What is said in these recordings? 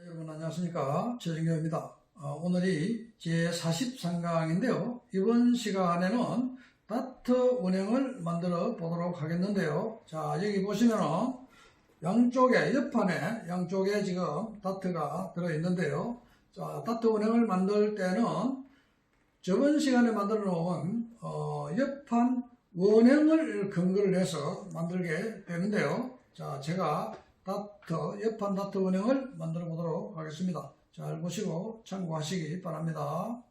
여러분 안녕하십니까 최정교입니다. 어, 오늘이 제43강인데요. 이번 시간에는 다트 운행을 만들어 보도록 하겠는데요. 자 여기 보시면은 양쪽에 옆판에 양쪽에 지금 다트가 들어 있는데요. 자 다트 운행을 만들 때는 저번 시간에 만들어 놓은 어, 옆판 원형을 근거를 해서 만들게 되는데요. 자 제가 다트, 옆판 다트 운영을 만들어 보도록 하겠습니다. 잘 보시고 참고하시기 바랍니다.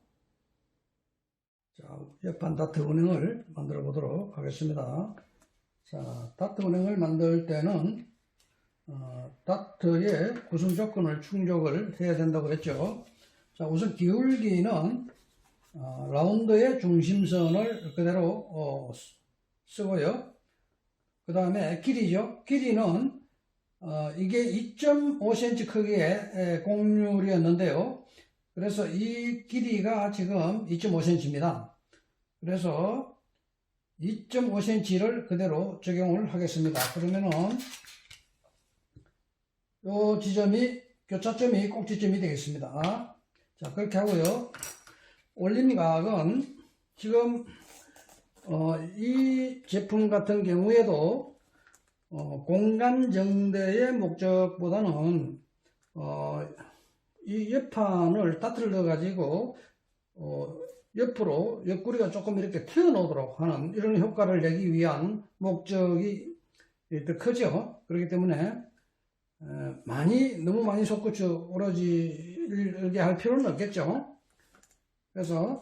자, 옆판 다트 운영을 만들어 보도록 하겠습니다. 자, 다트 운영을 만들 때는 어, 다트의 구성 조건을 충족을 해야 된다고 했죠. 자, 우선 기울기는 어, 라운드의 중심선을 그대로 어, 쓰고요. 그 다음에 길이죠. 길이는 어, 이게 2.5cm 크기의 에, 곡률이었는데요. 그래서 이 길이가 지금 2.5cm입니다. 그래서 2.5cm를 그대로 적용을 하겠습니다. 그러면은 요 지점이 교차점이 꼭지점이 되겠습니다. 자 그렇게 하고요. 올림각은 지금 어, 이 제품 같은 경우에도 어, 공간 정대의 목적보다는 어, 이 옆판을 넣어 가지고 어, 옆으로 옆구리가 조금 이렇게 튀어나오도록 하는 이런 효과를 내기 위한 목적이 더 크죠. 그렇기 때문에 어, 많이 너무 많이 솟구쳐 오러지게 할 필요는 없겠죠. 그래서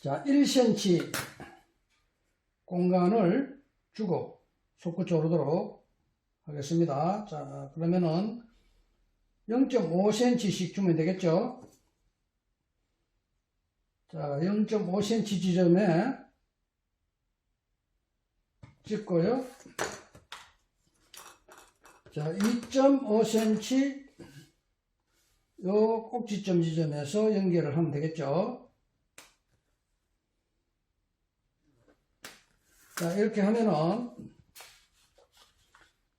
자 1cm 공간을 주고 솟구쳐 오르도록 하겠습니다. 자 그러면은 0.5cm씩 주면 되겠죠. 자 0.5cm 지점에 찍고요. 자 2.5cm 요 꼭지점 지점에서 연결을 하면 되겠죠. 자, 이렇게 하면은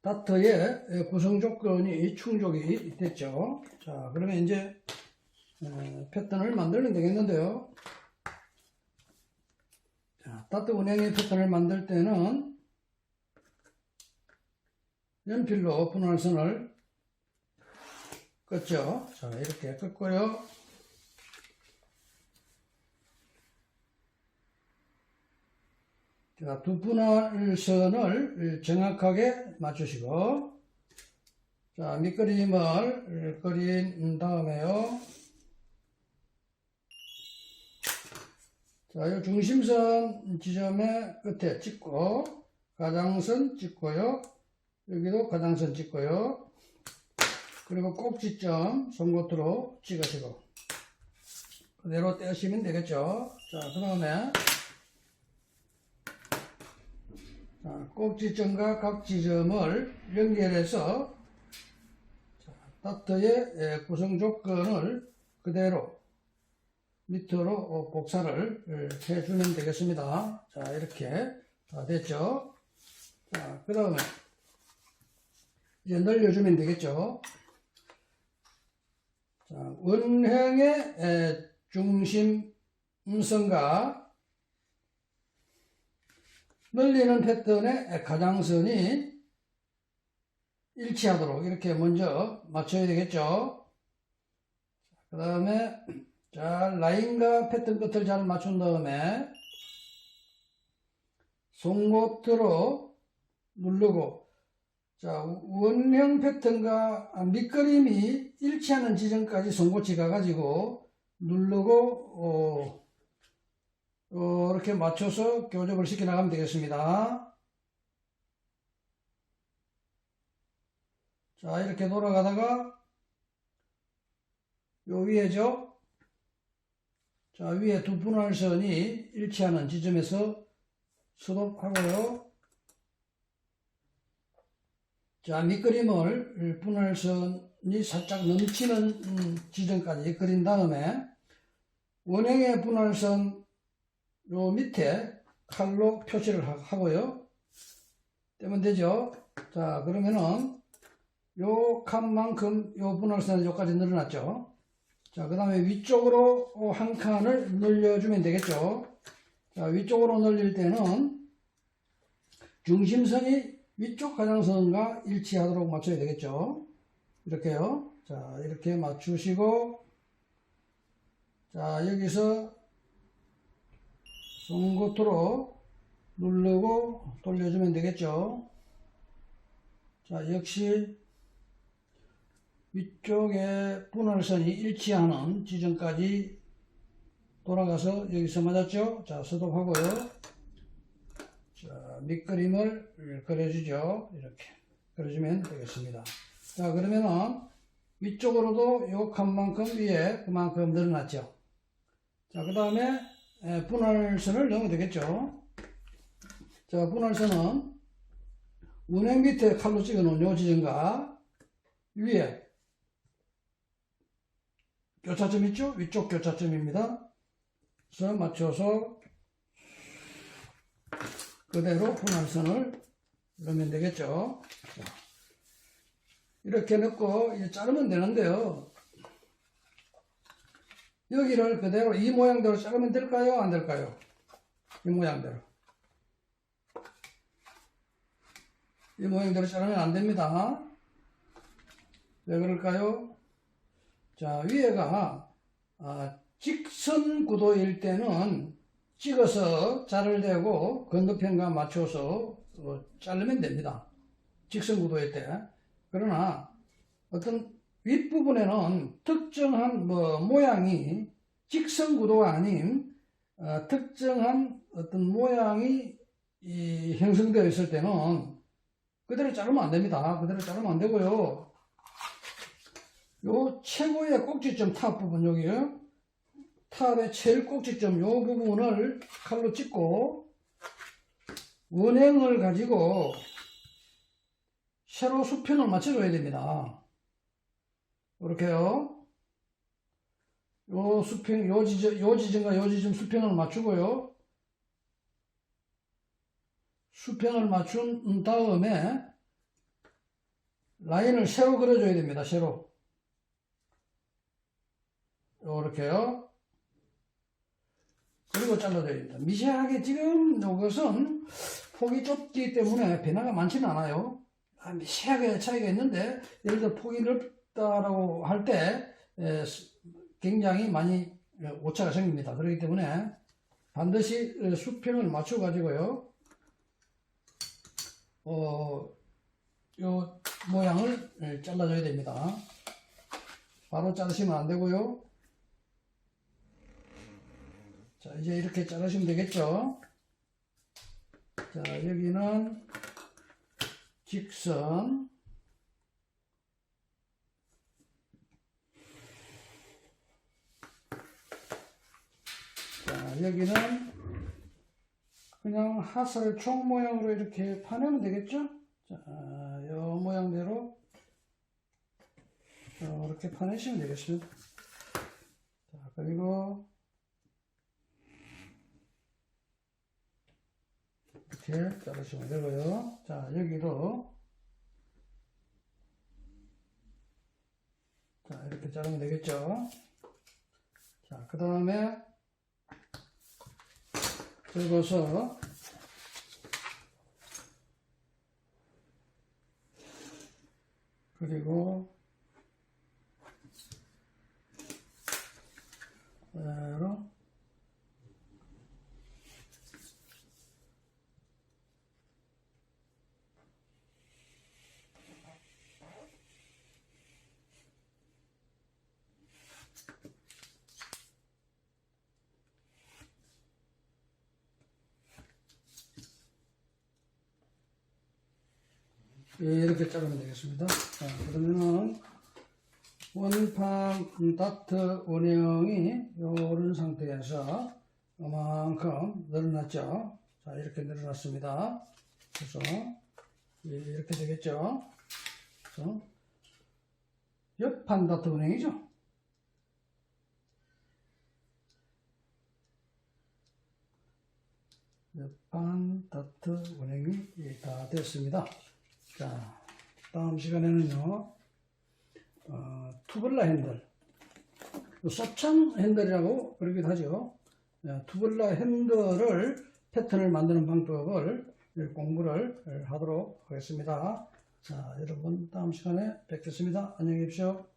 다트의 구성 조건이 충족이 됐죠. 자, 그러면 이제 어, 패턴을 만들면 되겠는데요. 자, 다트 운영의 패턴을 만들 때는 연필로 분할선을 껐죠. 자, 이렇게 껐고요. 자, 두 분할선을 정확하게 맞추시고, 자, 밑그림을 그린 다음에요. 자, 이 중심선 지점의 끝에 찍고, 가장선 찍고요. 여기도 가장선 찍고요. 그리고 꼭지점 송곳으로 찍으시고, 그대로 떼시면 되겠죠. 자, 그 다음에, 자, 꼭지점과 각 지점을 연결해서 자, 다트의 예, 구성 조건을 그대로 밑으로 어, 복사를 예, 해주면 되겠습니다. 자, 이렇게 다 됐죠. 자, 그 다음에 이제 늘려주면 되겠죠. 자, 원형의 에, 중심선과 늘리는 패턴의 가장선이 일치하도록 이렇게 먼저 맞춰야 되겠죠. 그 다음에 자 라인과 패턴 끝을 잘 맞춘 다음에 송곳으로 누르고 자 원형 패턴과 밑그림이 일치하는 지점까지 송곳이 가가지고 누르고 어, 어, 이렇게 맞춰서 교접을 시켜 나가면 되겠습니다. 자, 이렇게 돌아가다가 요 위에죠. 자, 위에 두 분할선이 일치하는 지점에서 스톱하고요. 자, 밑그림을 분할선이 살짝 넘치는 음, 지점까지 그린 다음에 원형의 분할선 요 밑에 칼로 표시를 하- 하고요. 떼면 되죠. 자, 그러면은 요 칸만큼 요 분할선은 요까지 늘어났죠. 자, 그 다음에 위쪽으로 한 칸을 늘려주면 되겠죠. 자, 위쪽으로 늘릴 때는 중심선이 위쪽 가장선과 일치하도록 맞춰야 되겠죠. 이렇게요. 자, 이렇게 맞추시고, 자, 여기서 송곳으로 누르고 돌려주면 되겠죠. 자, 역시 위쪽에 분할선이 일치하는 지점까지 돌아가서 여기서 맞았죠? 자, 소독하고요. 자, 밑그림을 그려주죠. 이렇게. 그려주면 되겠습니다. 자, 그러면은 위쪽으로도 요 칸만큼 위에 그만큼 늘어났죠. 자, 그 다음에 분할선을 넣으면 되겠죠. 자, 분할선은 운행 밑에 칼로 찍어 놓은 요 지점과 위에 교차점 있죠? 위쪽 교차점입니다. 그래서 맞춰서 그대로 분할선을 넣으면 되겠죠. 자, 이렇게 넣고 이제 자르면 되는데요. 여기를 그대로 이 모양대로 자르면 될까요? 안 될까요? 이 모양대로. 이 모양대로 자르면 안 됩니다. 왜 그럴까요? 자, 위에가 아, 직선 구도일 때는 찍어서 자를 대고 건너편과 맞춰서 어, 자르면 됩니다. 직선 구도일 때. 그러나 어떤 윗부분에는 특정한 뭐 모양이 직선 구도가 아닌 어, 특정한 어떤 모양이 이 형성되어 있을 때는 그대로 자르면 안 됩니다. 그대로 자르면 안 되고요. 요 최고의 꼭지점 탑 부분 여기요. 탑의 제일 꼭지점 요 부분을 칼로 찍고 원행을 가지고 세로 수편을 맞춰줘야 됩니다. 이렇게요. 요 수평, 요 지점, 요 지점과 요 지점 수평을 맞추고요. 수평을 맞춘 다음에 라인을 세로 그려줘야 됩니다. 세로. 이렇게요. 그리고 잘라줘야 됩니다. 미세하게 지금 이것은 폭이 좁기 때문에 변화가 많지는 않아요. 아, 미세하게 차이가 있는데 예를 들어 폭이 넓 다라고 할 때 굉장히 많이 오차가 생깁니다. 그렇기 때문에 반드시 수평을 맞춰 가지고요. 어, 요 모양을 잘라줘야 됩니다. 바로 자르시면 안 되고요. 자, 이제 이렇게 자르시면 되겠죠? 자, 여기는 직선. 자, 여기는 그냥 하설 총 모양으로 이렇게 파내면 되겠죠? 자, 요 모양대로 이렇게 파내시면 되겠습니다. 자, 그리고 이렇게 자르시면 되고요. 자, 여기도 자, 이렇게 자르면 되겠죠. 자, 그 다음에 긁어서 그리고 이렇게 자르면 되겠습니다. 자, 그러면은 원판 다트 원형이 요런 상태에서 이만큼 늘어났죠. 자, 이렇게 늘어났습니다. 그래서 예, 이렇게 되겠죠. 그래서 옆판 다트 원형이죠. 옆판 다트 원형이 다 됐습니다. 자, 다음 시간에는요, 어, 투블라 핸들, 소창 핸들이라고 그러기도 하죠. 예, 투블라 핸들을 패턴을 만드는 방법을 공부를 하도록 하겠습니다. 자, 여러분 다음 시간에 뵙겠습니다. 안녕히 계십시오.